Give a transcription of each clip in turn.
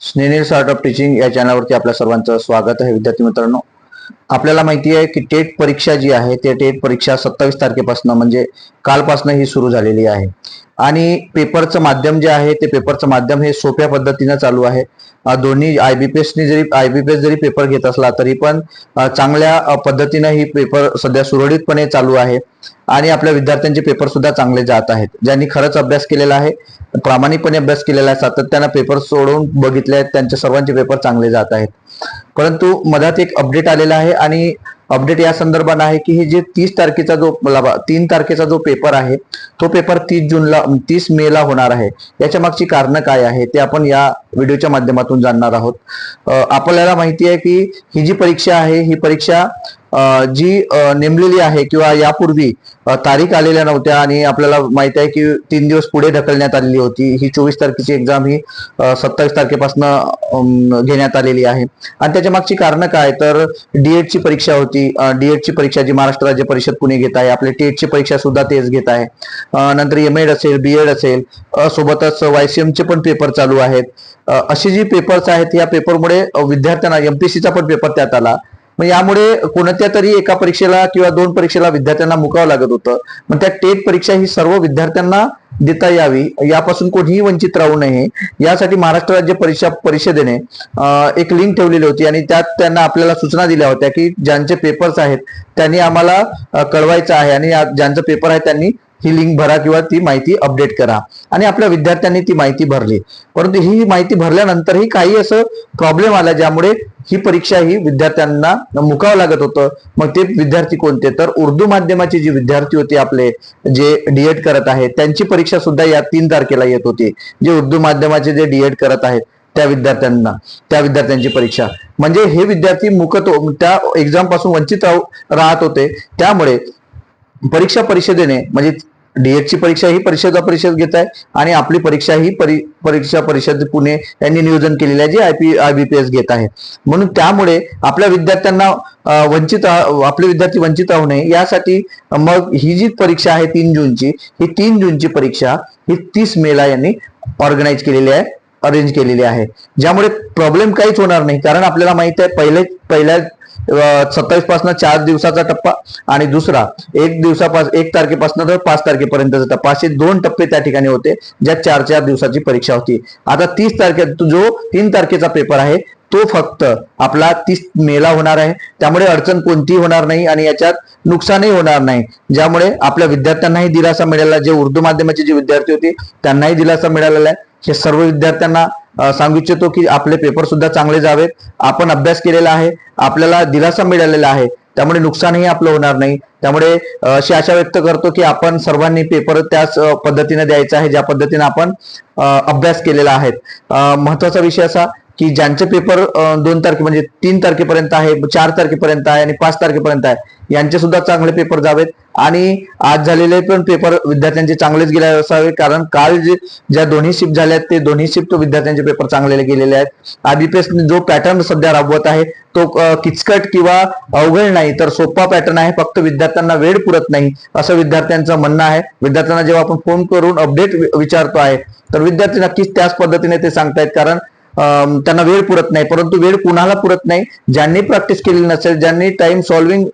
स्नेनिल start of teaching या चॅनलवरती आपल्या सर्वांचं स्वागत आहे. विद्यार्थी मित्रांनो आपल्याला माहिती आहे की टेट परीक्षा जी आहे ते टेट परीक्षा सत्तावीस तारखेपासून म्हणजे कालपासून ही सुरू झालेली आहे. आणि पेपरचं माध्यम जे आहे ते पेपरचं माध्यम हे सोप्या पद्धतीनं चालू आहे. अं, दोन्ही आयबीपीएसनी जरी आयबीपीएस जरी पेपर घेत असला तरी पण चांगल्या पद्धतीनं ही पेपर सध्या सुरळीतपणे चालू आहे. आणि आपल्या विद्यार्थ्यांचे पेपर सुद्धा चांगले जात आहेत. ज्यांनी खरंच अभ्यास केलेला आहे प्रामाणिकपणे अभ्यास केलेला आहे सातत्यानं पेपर सोडवून बघितले आहेत त्यांचे सर्वांचे पेपर चांगले जात आहेत. परंतु मधात एक अपडेट आलेला आहे आणि अपडेट या संदर्भात आहे की हे जे तीस तारखेचा जो तीन तारखेचा जो पेपर आहे तो पेपर तीस जूनला तीस मे ला होणार आहे. याच्या मागची कारणं काय आहे ते आपण या व्हिडिओच्या माध्यमातून जाणणार आहोत. आपल्याला माहिती आहे की ही जी परीक्षा आहे ही परीक्षा जी नेमलेली आहे किंवा यापूर्वी तारीख आलेल्या नव्हत्या आणि आपल्याला माहीत आहे की तीन दिवस पुढे ढकलण्यात आलेली होती. ही चोवीस तारखेची एक्झाम ही सत्तावीस तारखेपासून घेण्यात आलेली आहे. आणि त्याच्या मागची कारणं काय? तर डीएडची परीक्षा होती. डीएडची परीक्षा जी महाराष्ट्र राज्य परिषद पुणे घेत आहे. आपले टेट परीक्षा सुद्धा तेच घेत आहे. नंतर एम एड असेल बी एड असेल सोबतच वायसीएमचे पण पेपर चालू आहेत. अशी जी पेपर्स आहेत या पेपरमुळे विद्यार्थ्यांना एमपीसीचा पण पेपर त्यात आला. मग यामुळे कोणत्या तरी एका परीक्षेला किंवा दोन परीक्षेला विद्यार्थ्यांना मुकावं लागत होतं. मग त्या टेट परीक्षा ही सर्व विद्यार्थ्यांना देता यावी. यापासून कोणीही वंचित राहू नये. यासाठी महाराष्ट्र राज्य परीक्षा परिषदेने एक लिंक ठेवलेली होती आणि त्यात त्यांना आपल्याला सूचना दिल्या होत्या की ज्यांचे पेपर्स आहेत त्यांनी आम्हाला कळवायचं आहे आणि या- ज्यांचं पेपर आहे त्यांनी ही लिंक भरा किंवा ती माहिती अपडेट करा. आणि आपल्या विद्यार्थ्यांनी ती माहिती भरली. परंतु ही माहिती भरल्यानंतरही काही असं प्रॉब्लेम आला ज्यामुळे ही परीक्षा ही विद्यार्थ्यांना मुकावं लागत होतं. मग ते विद्यार्थी कोणते? तर उर्दू माध्यमाचे जे विद्यार्थी होते आपले जे डीएड करत आहेत त्यांची परीक्षा सुद्धा या तीन तारखेला येत होती. जे उर्दू माध्यमाचे जे डीएड करत आहेत त्या विद्यार्थ्यांना त्या विद्यार्थ्यांची परीक्षा. म्हणजे हे विद्यार्थी मुकत हो, त्या एक्झामपासून वंचित राहत होते. त्यामुळे परीक्षा परिषदेने म्हणजे डीएड ची परीक्षा ही परिषदा परिषद घेत आहे आणि आपली परीक्षा ही परी परीक्षा परिषद पुणे यांनी नियोजन केलेली आहे जी आयपी आयबीपीएस घेत आहे. म्हणून त्यामुळे आपल्या विद्यार्थ्यांना वंचित आपले विद्यार्थी वंचित राहू नये. यासाठी मग ही जी परीक्षा आहे तीन जूनची ही तीन जूनची परीक्षा ही तीस मेला यांनी ऑर्गनाईज केलेली आहे अरेंज केलेली आहे. ज्यामुळे प्रॉब्लेम काहीच होणार नाही कारण आपल्याला माहीत आहे पहिले पहिल्या सत्तावीसपासून चार दिवसाचा टप्पा आणि दुसरा एक दिवसापासून एक तारखेपासून तर पाच तारखेपर्यंतचा टप्पा. असे दोन टप्पे त्या ठिकाणी होते ज्यात चार चार दिवसाची परीक्षा होती. आता तीस तारखे जो तीन तारखेचा पेपर आहे तो फक्त आपला तीस मेला होणार आहे. त्यामुळे अडचण कोणतीही होणार नाही आणि याच्यात नुकसानही होणार नाही. ज्यामुळे आपल्या विद्यार्थ्यांनाही दिलासा मिळाला जे उर्दू माध्यमाचे जे विद्यार्थी होते त्यांनाही दिलासा मिळालेला आहे. हे सर्व विद्यार्थ्यांना सांगू इच्छितो की आपले पेपर सुद्धा चांगले जावेत. आपण अभ्यास केलेला आहे. आपल्याला दिलासा मिळालेला आहे. त्यामुळे नुकसानही आपलं होणार नाही. त्यामुळे अशी आशा व्यक्त करतो की आपण सर्वांनी पेपर त्याच पद्धतीने द्यायचा आहे. ज्या पद्धतीने आपण अभ्यास केलेला आहे. महत्त्वाचा विषय असा की ज्यांचे पेपर दोन तारखे म्हणजे तीन तारखेपर्यंत आहे चार तारखेपर्यंत आहे आणि पाच तारखेपर्यंत आहे यांचे सुद्धा चांगले पेपर जावेत. आणि आज झालेले पण पेपर विद्यार्थ्यांचे चांगलेच गेले असावे कारण काल जे ज्या दोन्ही शिफ्ट झाल्या आहेत ते दोन्ही शिफ्ट विद्यार्थ्यांचे पेपर चांगले गेलेले आहेत. आयबीपीएस जो पॅटर्न सध्या राबवत आहे तो किचकट किंवा अवघड नाही तर सोपा पॅटर्न आहे. फक्त विद्यार्थ्यांना वेळ पुरत नाही असं विद्यार्थ्यांचं म्हणणं आहे. विद्यार्थ्यांना जेव्हा आपण फोन करून अपडेट विचारतो आहे तर विद्यार्थी नक्कीच त्याच पद्धतीने ते सांगतायत. कारण त्यांना वेळ पुरत नाही परंतु वेळ कुणाला पुरत नाही? ज्यांनी प्रॅक्टिस केलेली नसेल ज्यांनी टाइम सॉल्विंग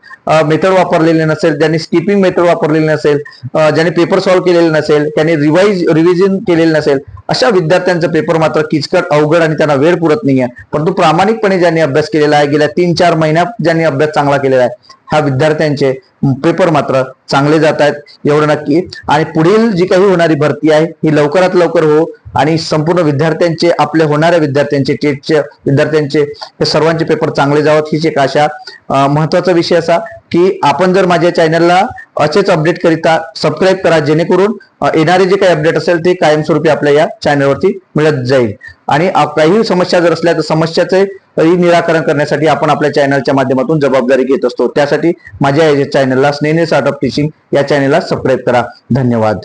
मेथड वापरलेली नसेल ज्यांनी स्किपिंग मेथड वापरलेली नसेल ज्यांनी पेपर सॉल्व्ह केलेले नसेल त्यांनी रिवाइज रिव्हिजन केलेले नसेल अशा विद्यार्थ्यांचा पेपर मात्र किचकट अवघड आणि त्यांना वेळ पुरत नाहीये. परंतु प्रामाणिकपणे ज्यांनी अभ्यास केलेला आहे गेल्या तीन चार महिन्यात ज्यांनी अभ्यास चांगला केलेला आहे ह्या विद्यार्थ्यांचे पेपर मात्र चांगले जात आहेत. एवढं नक्की. आणि पुढील जी काही होणारी भरती आहे ही लवकरात लवकर हो आणि संपूर्ण विद्यार्थ्यांचे आपले होणाऱ्या विद्यार्थ्यांचे टेटचे विद्यार्थ्यांचे हे सर्वांचे पेपर चांगले जावत हीच एक आशा. महत्त्वाचा विषय असा की आपण जर माझ्या चॅनलला असेच अपडेट करिता सबस्क्राईब करा जेणेकरून येणारे जे काही अपडेट असेल ते कायमस्वरूपी आपल्या या चॅनलवरती मिळत जाईल. आणि आप- काही समस्या जर असल्या तर समस्याचे निराकरण करण्यासाठी आपण आपल्या चॅनलच्या माध्यमातून जबाबदारी घेत असतो. त्यासाठी माझ्या चॅनलला स्नेहने स्टार्टअप ऑफ टीचिंग या चॅनलला सबस्क्राईब करा. धन्यवाद.